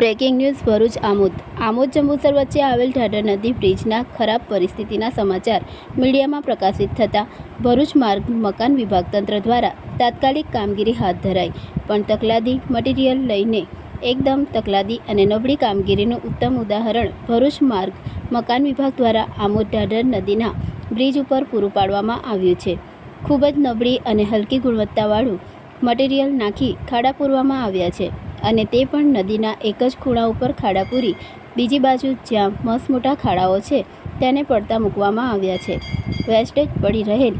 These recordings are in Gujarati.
Breaking news Bharuch Amod. Amod Jambusar વચ્ચે આવેલ ઢાઢર નદી બ્રિજના ખરાબ પરિસ્થિતિના સમાચાર મીડિયામાં પ્રકાશિત થતાં ભરૂચ માર્ગ મકાન વિભાગ તંત્ર દ્વારા તાત્કાલિક કામગીરી હાથ ધરાઈ. પણ તકલાદી મટીરિયલ લઈને એકદમ તકલાદી અને નબળી કામગીરીનું ઉત્તમ ઉદાહરણ ભરૂચ માર્ગ મકાન વિભાગ દ્વારા આમોદ ઢાઢર નદીના બ્રિજ ઉપર પૂરું પાડવામાં આવ્યું છે. ખૂબ જ નબળી અને હલકી ગુણવત્તાવાળું મટીરિયલ નાખી ખાડા પૂરવામાં આવ્યા છે. અને તે પણ નદીના એક જ ખૂણા ઉપર ખાડા પૂરી. બીજી બાજુ જ્યાં મસ્ત મોટા ખાડાઓ છે, તેને પડતા મૂકવામાં આવ્યા છે. વેસ્ટેજ પડી રહેલ.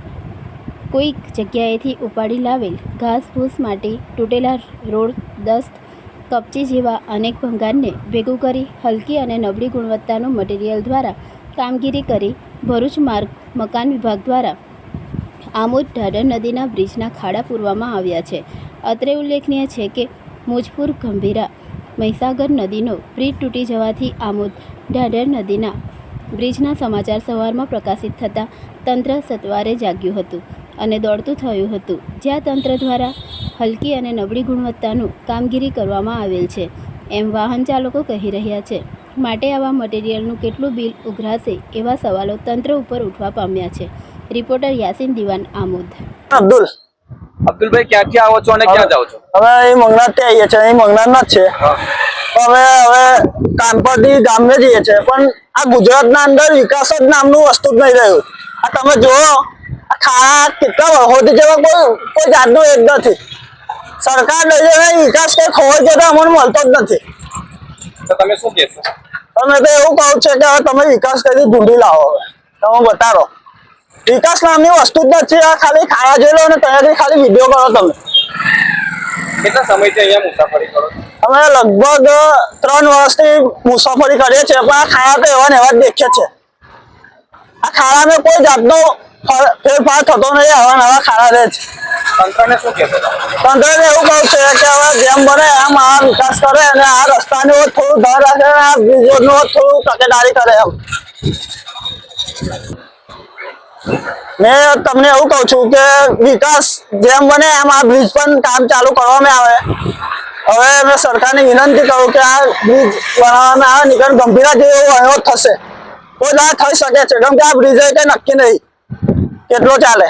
કોઈક જગ્યાએથી ઉપાડી લાવેલ ઘાસફૂસ માટી તૂટેલા રોડ, દસ્ત, કપચી જેવા અનેક ભંગારને ભેગું કરી હલકી અને નબળી ગુણવત્તાનું મટીરિયલ દ્વારા કામગીરી કરી ભરૂચ માર્ગ, મકાન વિભાગ દ્વારા આમોદ ઢાઢર નદીના બ્રિજના ખાડા પૂરવામાં આવ્યા છે. અત્રે ઉલ્લેખનીય છે કે મુજપુર, ગંભીરા. મહીસાગર નદીનો બ્રિજ તૂટી જવાથી આમોદ ઢાઢર નદીના બ્રિજના સમાચાર સવારમાં પ્રકાશિત થતાં તંત્ર સત્વારે જાગ્યું હતું અને દોડતું થયું હતું. જ્યાં તંત્ર દ્વારા હલકી અને નબળી ગુણવત્તાનું કામગીરી કરવામાં આવેલ છે, એમ વાહન ચાલકો કહી રહ્યા છે. માટે આવા મટીરિયલનું કેટલું બિલ ઉઘરાશે એવા સવાલો તંત્ર ઉપર ઉઠવા પામ્યા છે. રિપોર્ટર યાસીન દિવાન આમોદ. અબ્દુલ અબ્દુલભાઈ ક્યાંથી આવો છો અને ક્યાં જાઓ છો? હવે એ મંગનાથથી આવીએ છીએ અહીં મંગનાથ જ છે. હવે હવે કાનપરથી ગામને જઈએ છીએ પણ આ ગુજરાતના અંદર વિકાસ જ નામનું વસ્તુ જ નહીં રહ્યું. આ તમે જુઓ ખાડા કેટલા વર્ષોથી જેવા કોઈ કોઈ જાતનું એક નથી. સરકાર લઈ જાય વિકાસ કોઈ ખોવાઈ જતો અમને મળતો જ નથી. તો તમે શું કહેશો? તમે તો એવું કહું છે કે હવે તમે વિકાસ કરી ઢૂંઢી લાવો હવે. તમે બતાવો. વિકાસ નામની વસ્તુ જ નથી. આ ખાલી ખાવા જોઈ લો અને ત્યાંથી ખાલી વીડિયો કરો તમે. કેટલા સમયથી અહીંયા મુસાફરી કરો અમે લગભગ ત્રણ વર્ષથી મુસાફરી કરીએ છીએ પણ આ ખાવા તો એવા ને એવા જ દેખીએ છે આ ખાડામાં કોઈ જાતનો ફેરફાર થતો નથી આવા નવા ખાડા રહે છે. તંત્રને શું કહે? તંત્રને એવું કહું છે કે હવે જેમ બને એમ આ વિકાસ કરે અને આ રસ્તાનું થોડું ધર રાખે અને આ બ્રિજોનું થોડું તકેદારી કરે એમ. મેં તમને એવું કહું છું કે વિકાસ જેમ બને એમ આ બ્રિજ પણ કામ ચાલુ કરવામાં આવે. હવે મેં સરકારને વિનંતી કરું કે આ બ્રિજ બનાવવામાં આવે નિકન ગંભીરા જેવો વહીવટ થશે. કોઈ ના થઈ શકે છે. કેમ કે આ બ્રિજ કઈ નક્કી નહીં. કેટલો ચાલે?